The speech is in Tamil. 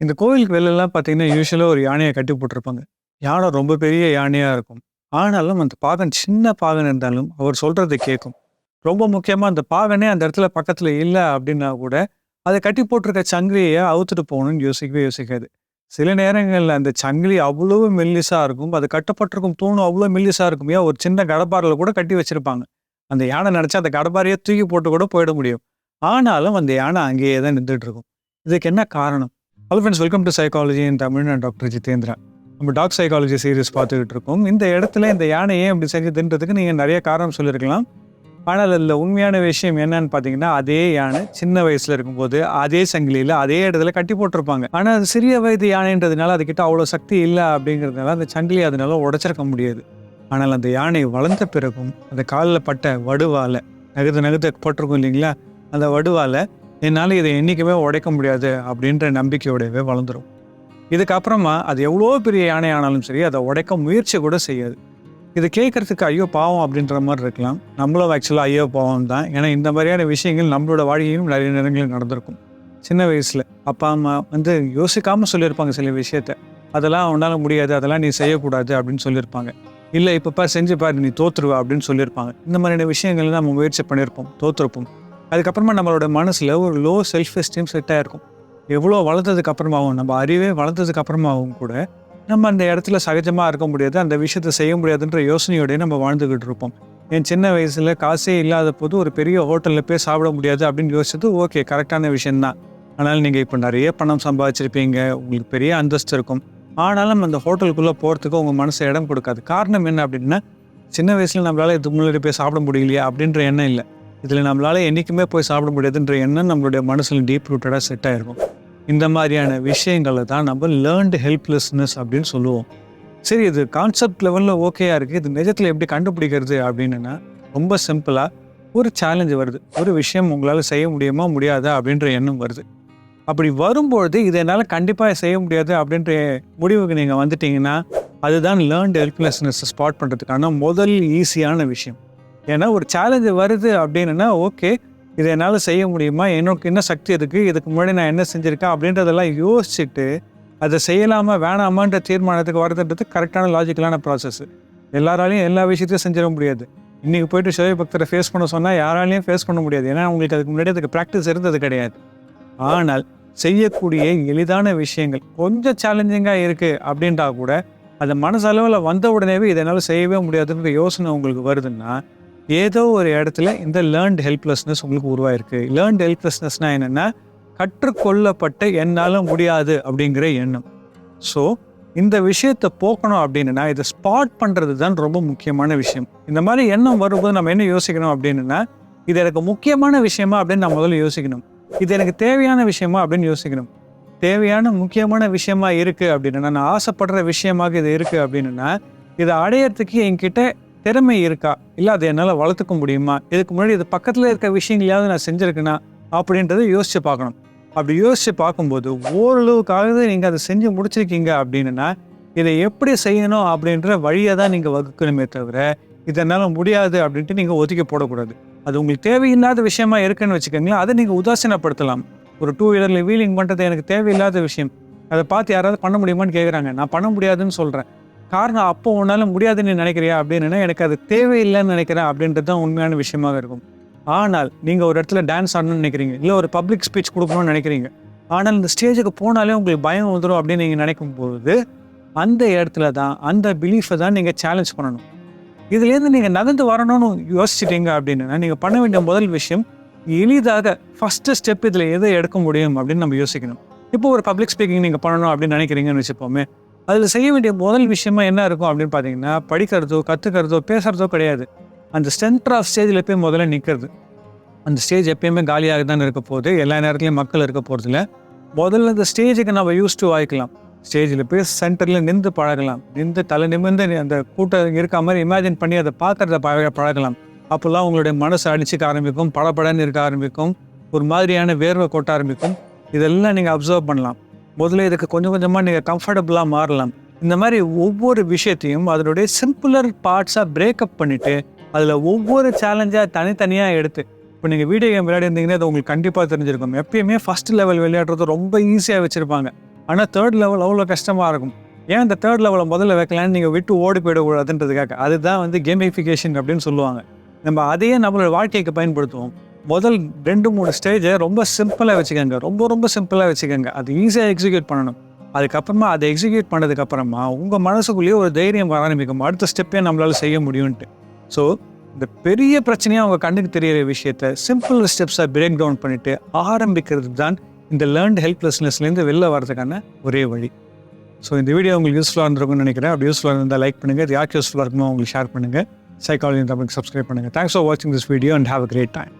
இந்த கோவிலுக்கு வெளிலலாம் பார்த்தீங்கன்னா, யூஸ்வலாக ஒரு யானையை கட்டி போட்டிருப்பாங்க. யானை ரொம்ப பெரிய யானையாக இருக்கும். ஆனாலும் அந்த பாகன் சின்ன பாகன் இருந்தாலும், அவர் சொல்கிறத கேட்கும். ரொம்ப முக்கியமாக அந்த பாகனே அந்த இடத்துல பக்கத்தில் இல்லை அப்படின்னா கூட, அதை கட்டி போட்டிருக்க சங்கிலியை அவுத்துட்டு போகணும்னு யோசிக்கவே யோசிக்காது. சில நேரங்களில் அந்த சங்கிலி அவ்வளோ மெல்லிசாக இருக்கும். அது கட்டப்பட்டிருக்கும் தூணும் அவ்வளோ மெல்லிசாக இருக்கும். ஏன் ஒரு சின்ன கடப்பாரில் கூட கட்டி வச்சிருப்பாங்க. அந்த யானை நினச்சா அந்த கடப்பாரையே தூக்கி போட்டு கூட போயிட முடியும். ஆனாலும் அந்த யானை அங்கேயே தான் நின்றுட்டு இருக்கும். இதுக்கு என்ன காரணம்? Hello friends welcome to psychology in Tamil. நான் டாக்டர் ஜிதேந்திரா. நம்ம டாக் சைக்காலஜி சீரிஸ் பார்த்துக்கிட்டு இருக்கோம். இந்த இடத்துல இந்த யானையை அப்படி செஞ்சதுன்றதுக்கு நீங்கள் நிறைய காரணம் சொல்லியிருக்கலாம். ஆனால் அதில் உண்மையான விஷயம் என்னன்னு பார்த்தீங்கன்னா, அதே யானை சின்ன வயசில் இருக்கும்போது, அதே சங்கிலியில் அதே இடத்துல கட்டி போட்டிருப்பாங்க. ஆனால் அது சிறிய வயது யானைன்றதுனால அதுக்கிட்ட அவ்வளோ சக்தி இல்லை அப்படிங்கிறதுனால அந்த சங்கிலி அதனால உடச்சிருக்க முடியாது. ஆனால் அந்த யானை வளர்ந்த பிறகும், அந்த காலில் பட்ட வடுவால நகர்த்த நகர்த்த போட்டிருக்கும் இல்லைங்களா? அந்த வடுவால என்னால் இதை என்றைக்குமே உடைக்க முடியாது அப்படின்ற நம்பிக்கையோடவே வளர்ந்துரும். இதுக்கப்புறமா அது எவ்வளோ பெரிய யானை ஆனாலும் சரி, அதை உடைக்க முயற்சி கூட செய்யாது. இது கேட்கறதுக்கு ஐயோ பாவம் அப்படின்ற மாதிரி இருக்கலாம். நம்மளும் ஆக்சுவலாக ஐயோ பாவம் தான். ஏன்னா இந்த மாதிரியான விஷயங்கள் நம்மளோட வாழ்க்கையிலும் நிறைய நேரங்களில் நடந்திருக்கும். சின்ன வயசில் அப்பா, அம்மா வந்து யோசிக்காமல் சொல்லியிருப்பாங்க சில விஷயத்த. அதெல்லாம் உன்னால் முடியாது. அதெல்லாம் நீ செய்யக்கூடாது அப்படின்னு சொல்லியிருப்பாங்க. இல்லை இப்ப செஞ்சு பாரு நீ தோற்றுருவா அப்படின்னு சொல்லியிருப்பாங்க. இந்த மாதிரியான விஷயங்கள் நம்ம முயற்சி பண்ணியிருப்போம். தோற்றுருப்போம் அதுக்கப்புறமா நம்மளோட மனசில் ஒரு லோ செல்ஃப் எஸ்டீம் செட்டாக இருக்கும் எவ்வளோ வளர்ந்ததுக்கு அப்புறமாவும் நம்ம அறிவே வளர்ந்ததுக்கு அப்புறமாவும் கூட, நம்ம அந்த இடத்துல சகஜமாக இருக்க முடியாது. அந்த விஷயத்த செய்ய முடியாதுன்ற யோசனையோடய நம்ம வாழ்ந்துக்கிட்டு இருப்போம். என் சின்ன வயசில் காசே இல்லாத போது ஒரு பெரிய ஹோட்டலில் போய் சாப்பிட முடியாது அப்படின்னு யோசிச்சது ஓகே கரெக்டான விஷயந்தான் ஆனால் இப்போ நிறைய பணம் சம்பாதிச்சிருப்பீங்க. உங்களுக்கு பெரிய அந்தஸ்து இருக்கும். ஆனாலும் அந்த ஹோட்டலுக்குள்ளே போகிறதுக்கு உங்கள் மனசு இடம் கொடுக்காது. காரணம் என்ன அப்படின்னா, சின்ன வயசில் நம்மளால் இதுக்கு முன்னாடி போய் சாப்பிட முடியலையா அப்படின்ற எண்ணம் இல்லை இதில் நம்மளால் என்றைக்குமே போய் சாப்பிட முடியாதுன்ற எண்ணம் நம்மளுடைய மனசில் டீப் ரூட்டடாக செட் ஆகிருக்கும் இந்த மாதிரியான விஷயங்கள தான் நம்ம லேர்ன்டு ஹெல்ப்லெஸ்னஸ் அப்படின்னு சொல்லுவோம். சரி இது கான்செப்ட் லெவலில் ஓகேயா இருக்குது இது நிஜத்தில் எப்படி கண்டுபிடிக்கிறது அப்படின்னா ரொம்ப சிம்பிளாக ஒரு சேலஞ்ச் வருது. ஒரு விஷயம் உங்களால் செய்ய முடியுமா? முடியாதா? அப்படின்ற எண்ணம் வருது. அப்படி வரும்பொழுது இதை என்னால் கண்டிப்பாக செய்ய முடியாது அப்படின்ற முடிவுக்கு நீங்கள் வந்துட்டீங்கன்னா, அதுதான் லேர்ன்டு ஹெல்ப்லெஸ்னஸ் ஸ்பாட் பண்ணுறதுக்கான முதல் ஈஸியான விஷயம். ஏன்னா ஒரு சேலஞ்சு வருது அப்படின்னா ஓகே இதை என்னால் செய்ய முடியுமா? எனக்கு என்ன சக்தி இருக்குது இதுக்கு முன்னாடி நான் என்ன செஞ்சுருக்கேன் அப்படின்றதெல்லாம் யோசிச்சுட்டு, அதை செய்யலாமா? வேணாமான்ற தீர்மானத்துக்கு வரதுன்றது கரெக்டான லாஜிக்கலான ப்ராசஸ். எல்லாராலையும் எல்லா விஷயத்தையும் செஞ்சிட முடியாது. இன்றைக்கி போயிட்டு சிவ பக்தரை ஃபேஸ் பண்ண சொன்னால் யாராலையும் ஃபேஸ் பண்ண முடியாது. ஏன்னா அவங்களுக்கு அதுக்கு முன்னாடி அதுக்கு ப்ராக்டிஸ் இருந்தது கிடையாது. ஆனால் செய்யக்கூடிய எளிதான விஷயங்கள் கொஞ்சம் சேலஞ்சிங்காக இருக்குது அப்படின்றா கூட, அது மனசளவில் வந்த உடனேவே இதனால் செய்யவே முடியாதுன்ற யோசனை உங்களுக்கு வருதுன்னா, ஏதோ ஒரு இடத்துல இந்த லேர்ன்ட் ஹெல்ப்லெஸ்னஸ் உங்களுக்கு உருவாயிருக்கு. லேர்ன்டு ஹெல்ப்லெஸ்னஸ்னால் என்னன்னா, கற்றுக்கொள்ளப்பட்ட என்னால் முடியாது அப்படிங்கிற எண்ணம். ஸோ இந்த விஷயத்தை போக்கணும் அப்படின்னா இதை ஸ்பாட் பண்ணுறது தான் ரொம்ப முக்கியமான விஷயம். இந்த மாதிரி எண்ணம் வரும்போது நம்ம என்ன யோசிக்கணும் அப்படின்னா இது எனக்கு முக்கியமான விஷயமா அப்படின்னு நான் முதல்ல யோசிக்கணும். இது எனக்கு தேவையான விஷயமா அப்படின்னு யோசிக்கணும். தேவையான முக்கியமான விஷயமா இருக்குது அப்படின்னா, நான் ஆசைப்படுற விஷயமாக இது இருக்குது அப்படின்னா இதை அடையிறதுக்கு என்கிட்ட திறமை இருக்கா? இல்லை அதை என்னால் வளர்த்துக்க முடியுமா? இதுக்கு முன்னாடி இது பக்கத்தில் இருக்க விஷயங்களையாவது நான் செஞ்சுருக்கேனா அப்படின்றத யோசிச்சு பார்க்கணும். அப்படி யோசிச்சு பார்க்கும்போது, ஓரளவுக்காவது நீங்கள் அதை செஞ்சு முடிச்சிருக்கீங்க அப்படின்னா இதை எப்படி செய்யணும் அப்படின்ற வழியை தான் நீங்கள் வகுக்கணுமே தவிர, இது முடியாது அப்படின்ட்டு நீங்கள் ஒதுக்கி போடக்கூடாது. அது உங்களுக்கு தேவையில்லாத விஷயமா இருக்குன்னு வச்சுக்கோங்களேன், அதை நீங்கள் உதாசீனப்படுத்தலாம். ஒரு டூ வீலரில் வீலிங் பண்ணுறது எனக்கு தேவையில்லாத விஷயம். அதை பார்த்து யாராவது பண்ண முடியுமான்னு கேட்குறாங்க. நான் பண்ண முடியாதுன்னு சொல்கிறேன் காரணம் அப்போ உன்னால் முடியாதுன்னு நீ நினைக்கிறியா? அப்படின்னா எனக்கு அது தேவையில்லைன்னு நினைக்கிறேன் அப்படின்றது தான் உண்மையான விஷயமாக இருக்கும். ஆனால் நீங்கள் ஒரு இடத்துல டான்ஸ் ஆடணும்னு நினைக்கிறீங்க. இல்லை ஒரு பப்ளிக் ஸ்பீச் கொடுக்கணும்னு நினைக்கிறீங்க. ஆனால் இந்த ஸ்டேஜுக்கு போனாலே உங்களுக்கு பயம் வந்துடும் அப்படின்னு நீங்க நினைக்கும்போது, அந்த இடத்துல தான் அந்த பிலீஃபை தான் நீங்கள் சேலஞ்ச் பண்ணணும். இதுலேருந்து நீங்கள் நகர்ந்து வரணும்னு யோசிச்சிட்டீங்க அப்படின்னா, நீங்கள் பண்ண வேண்டிய முதல் விஷயம், எளிதாக ஃபஸ்ட்டு ஸ்டெப் இதில் எதை எடுக்க முடியும் அப்படின்னு நம்ம யோசிக்கணும். இப்போ ஒரு பப்ளிக் ஸ்பீக்கிங் நீங்கள் பண்ணணும் அப்படின்னு நினைக்கிறீங்கன்னு வச்சுப்போமே, அதில் செய்ய வேண்டிய முதல் விஷயமா என்ன இருக்கும் அப்படின்னு பார்த்தீங்கன்னா, படிக்கிறதோ, கற்றுக்கிறதோ பேசுறதோ கிடையாது. அந்த சென்டர் ஆஃப் ஸ்டேஜில் போய் முதல்ல நிற்கிறது அந்த ஸ்டேஜ் எப்பயுமே காலியாக தான் இருக்க போகுது. எல்லா நேரத்துலையும் மக்கள் இருக்க போகிறதுல முதல்ல இந்த ஸ்டேஜுக்கு நம்ம யூஸ் டு ஆயிக்கலாம். ஸ்டேஜில் போய் சென்டரில் நின்று பழகலாம். நின்று தலை நிமிர்ந்து அந்த கூட்டம் இருக்க மாதிரி இமேஜின் பண்ணி அதை பார்க்கறத பழக பழகலாம். அப்போல்லாம் உங்களுடைய மனசு அடிச்சுக்க ஆரம்பிக்கும். படபடன்னு இருக்க ஆரம்பிக்கும். ஒரு மாதிரியான வேர்வை கொட்ட ஆரம்பிக்கும். இதெல்லாம் நீங்கள் அப்சர்வ் பண்ணலாம். முதல்ல இதுக்கு கொஞ்சம் கொஞ்சமாக நீங்கள் கம்ஃபர்டபுளாக மாறலாம். இந்த மாதிரி ஒவ்வொரு விஷயத்தையும் அதனுடைய சிம்பிளர் பார்ட்ஸாக பிரேக்கப் பண்ணிவிட்டு அதில் ஒவ்வொரு சேலஞ்சாக தனித்தனியாக எடுத்து இப்போ நீங்கள் வீடியோ கேம் விளையாடி இருந்தீங்கன்னா, அது உங்களுக்கு கண்டிப்பாக தெரிஞ்சிருக்கும். எப்பயுமே ஃபர்ஸ்ட் லெவல் விளையாடுறது ரொம்ப ஈஸியாக வச்சுருப்பாங்க ஆனால் தேர்ட் லெவல் அவ்வளோ கஷ்டமாக இருக்கும் ஏன் இந்த தேர்ட் லெவலை முதல்ல வைக்கலான்னு நீங்கள் விட்டு ஓடி போயிடக்கூடாதுன்றதுக்காக அதுதான் வந்து கேமிஃபிகேஷன் அப்படின்னு சொல்லுவாங்க நம்ம அதையே நம்மளோட வாழ்க்கைக்கு பயன்படுத்துவோம் முதல் ரெண்டு மூணு ஸ்டேஜை ரொம்ப சிம்பிளாக வச்சுக்கோங்க. ரொம்ப ரொம்ப சிம்பிளாக வச்சுக்கோங்க. அது ஈஸியாக எக்ஸிக்யூட் பண்ணணும். அதுக்கப்புறமா அதை எக்ஸிக்யூட் பண்ணதுக்கப்புறமா உங்கள் மனசுக்குள்ளேயே ஒரு தைரியம் வர ஆரம்பிக்கும். அடுத்த ஸ்டெப்பே நம்மளால் செய்ய முடியும்ன்ட்டு. ஸோ இந்த பெரிய பிரச்சனையாக அவங்க கண்ணுக்கு தெரியிற விஷயத்த சிம்பிள் ஸ்டெப்ஸாக பிரேக் டவுன் பண்ணிவிட்டு ஆரம்பிக்கிறது தான் இந்த லேர்ன்ட் ஹெல்ப்லெஸ்னஸ்லேருந்து வெளில வரதுக்கான ஒரே வழி. ஸோ இந்த வீடியோ உங்களுக்கு யூஸ்ஃபுல்லாக இருந்திருக்கும்னு நினைக்கிறேன். அப்படி யூஸ்ஃபுல்லாக இருந்தால் லைக் பண்ணுங்கள் இது யாருக்கு யூஸ்ஃபுல்லாக இருக்குமோ உங்களுக்கு ஷேர் பண்ணுங்கள் சைக்காலஜி தமிழுக்கு சப்ஸ்கிரைப் பண்ணுங்கள் தேங்க்ஸ் ஃபார் வாட்சிங் this video and have a great time